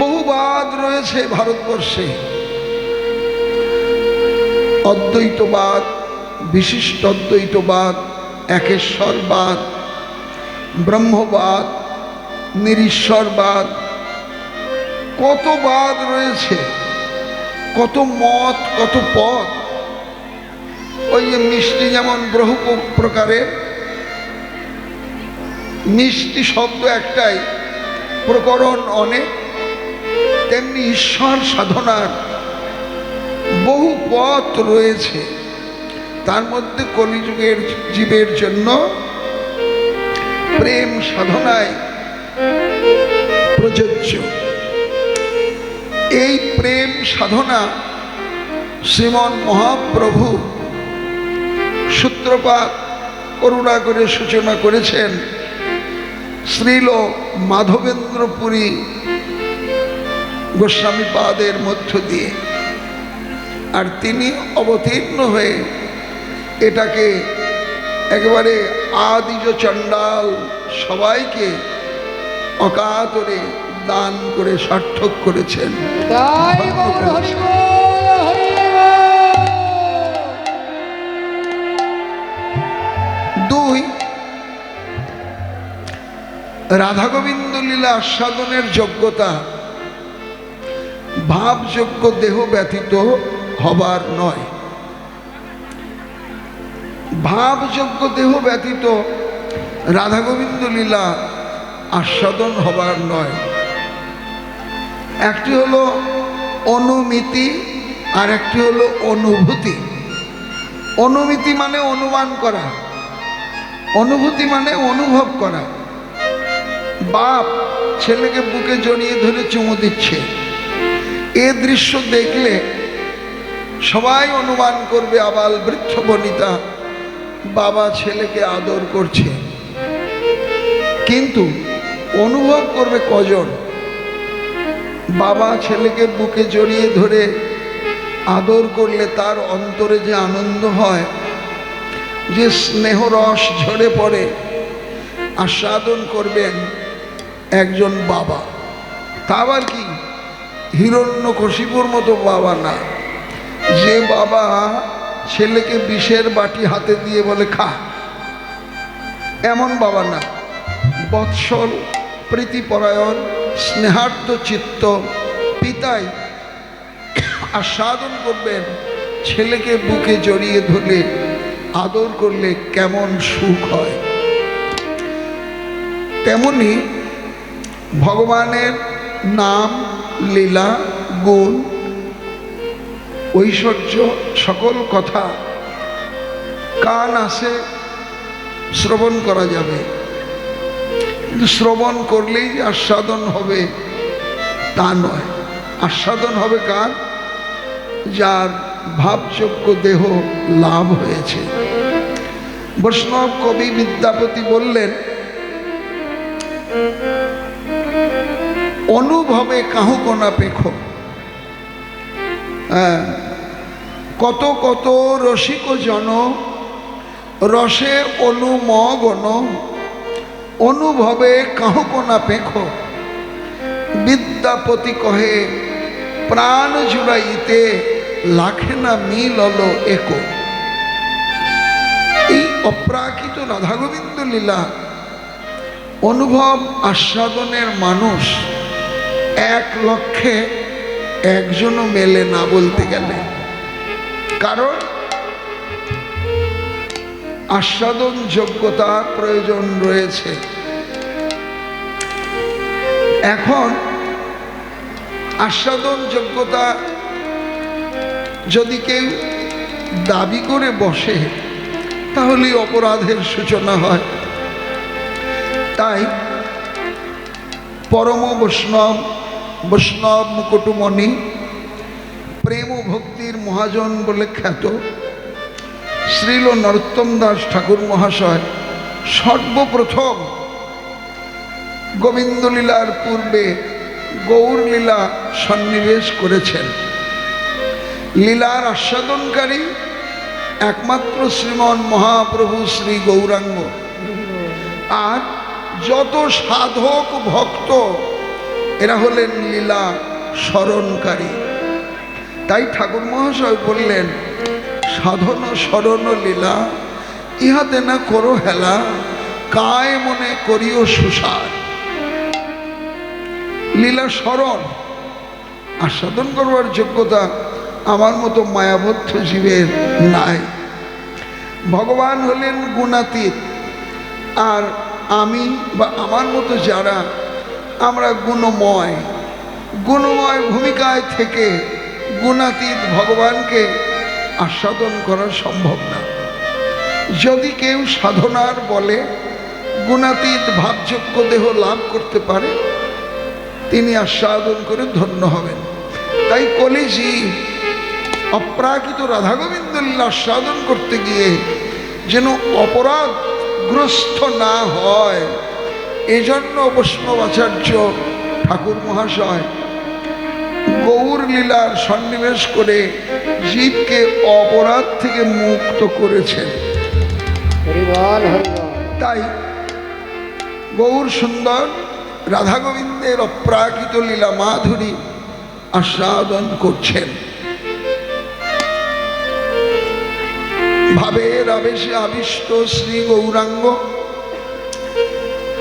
বহুবাদ রয়েছে ভারতবর্ষে। অদ্বৈতবাদ, বিশিষ্ট অদ্বৈতবাদ, একেশ্বরবাদ, ব্রহ্মবাদ, নিরীশ্বরবাদ কত বাদ রয়েছে, কত মত, কত পথ। ওই যে মিষ্টি যেমন বহু প্রকারের, মিষ্টি শব্দ একটাই, প্রকরণ অনেক। তেমনি ঈশ্বর সাধনার বহু পথ রয়েছে। তার মধ্যে কলিযুগের জীবের জন্য প্রেম সাধনায় প্রযোজ্য। এই প্রেম সাধনা শ্রীমন মহাপ্রভু সূত্রপাত করুণা করে সূচনা করেছেন। শ্রীল মাধবেন্দ্রপুরী গোস্বামী পাদের মধ্য দিয়ে। আর তিনি অবতীর্ণ হয়ে এটাকে একেবারে আদিজ চণ্ডাল সবাইকে অকাতরে দান করে সার্থক করেছেন। দুই রাধা গোবিন্দ লীলা আস্বাদনের যোগ্যতা ভাবযোগ্য দেহ ব্যতীত হবার নয়। ভাবযোগ্য দেহ ব্যতীত রাধা গোবিন্দ লীলা আস্বাদন হবার নয়। একটি হলো অনুমিতি আর একটি হলো অনুভূতি। অনুমিতি মানে অনুমান করা, অনুভূতি মানে অনুভব করা। বাপ ছেলেকে বুকে জড়িয়ে ধরে চুমু দিচ্ছে। এ দৃশ্য দেখলে সবাই অনুমান করবে, আবাল বৃদ্ধ বনিতা, বাবা ছেলেকে আদর করছে। কিন্তু অনুভব করবে কজন? বাবা ছেলেকে বুকে জড়িয়ে ধরে আদর করলে তার অন্তরে যে আনন্দ হয়, যে স্নেহ রস ঝরে পড়ে, আস্বাদন করবেন একজন বাবা। তা আবার কি? হিরণ্য কশিপুর মতো বাবা না। যে বাবা ছেলেকে বিষের বাটি হাতে দিয়ে বলে, খা। এমন বাবা না। বৎসল, প্রীতিপরায়ণ, স্নেহার্থ চিত্ত, পিতাই আস্বাদন করবেন, ছেলেকে বুকে জড়িয়ে ধরলে, আদর করলে কেমন সুখ হয়। তেমনি ভগবানের নাম লীলা, গুণ, ঐশ্বর্য, সকল কথা কান আসে শ্রবণ করা যাবে। শ্রবণ করলেই যে আস্বাদন হবে তা নয়। আস্বাদন হবে কার? যার ভাবযোগ্য দেহ লাভ হয়েছে। বৈষ্ণব কবি বিদ্যাপতি বললেন অনুভবে কাহু কোনা পেখো। হ্যাঁ, কত কত রসিক জন রসে অনুমগন অনুভবে কাহু কোনা পেখো। বিদ্যাপতি কহে প্রাণ জুড়াইতে লাখে না মিল হলো একো। এই অপ্রাকৃত রাধা গোবিন্দ লীলা অনুভব আস্বাদনের মানুষ। এক লক্ষে একজনও মেলে না বলতে গেলে। কারণ আস্বাদন যোগ্যতার প্রয়োজন রয়েছে। এখন আস্বাদন যোগ্যতা যদি কেউ দাবি করে বসে তাহলে অপরাধের সূচনা হয়। তাই পরম বৈষ্ণব বৈষ্ণব মুকুটমণি, প্রেম ভক্তির মহাজন বলে খ্যাত, শ্রীল নরোত্তম দাস ঠাকুর মহাশয় সর্বপ্রথম গোবিন্দলীলার পূর্বে গৌরলীলা সন্নিবেশ করেছেন। লীলার আস্বাদনকারী একমাত্র শ্রীমন মহাপ্রভু শ্রী গৌরাঙ্গ। আর যত সাধক ভক্ত এরা হলেন লীলা স্মরণকারী তাই ঠাকুর মহাশয় বললেন, সাধন স্মরণ লীলা, ইহাতে না করো হেলা, কায় মনে করিও সুসার। লীলা স্মরণ আস্বাদন করবার যোগ্যতা আমার মতো মায়াবদ্ধ জীবের নাই। ভগবান হলেন গুণাতীত, আর আমি বা আমার মতো যারা আমরা গুণময়। গুণময় ভূমিকায় থেকে গুণাতীত ভগবানকে আস্বাদন করা সম্ভব না। যদি কেউ সাধনার বলে গুণাতীত ভাবযোগ্য দেহ লাভ করতে পারে, তিনি আস্বাদন করে ধন্য হবেন। তাই কলেজি অপ্রাকৃত রাধা গোবিন্দ আস্বাদন করতে গিয়ে যেন অপরাধগ্রস্ত না হয় এজন্য বৈষ্ণবাচার্য ঠাকুর মহাশয় গৌর লীলার সন্নিবেশ করে জীবকে অপরাধ থেকে মুক্ত করেছেন। তাই গৌর সুন্দর রাধা গোবিন্দের অপ্রাকৃত লীলা মাধুরী আস্বাদন করছেন। ভাবের আবেশে আবিষ্ট শ্রী গৌরাঙ্গ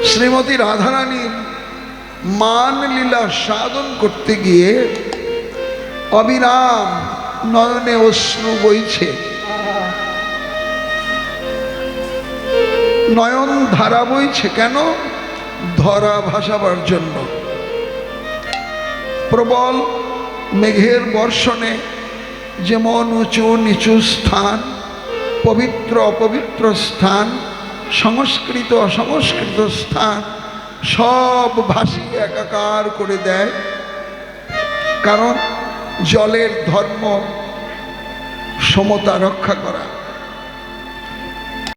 শ্রীমতী রাধারানীর মান লীলা সাধন করতে গিয়ে অবিরাম নয়নে অশ্রু বইছে। নয়ন ধারা বইছে কেন? ধরা ভাসাবার জন্য। প্রবল মেঘের বর্ষণে যেমন উঁচু নিচু স্থান, পবিত্র অপবিত্র স্থান সংস্কৃত অসংস্কৃত স্থান সব ভাসিয়ে একাকার করে দেয়। কারণ জলের ধর্ম সমতা রক্ষা করা।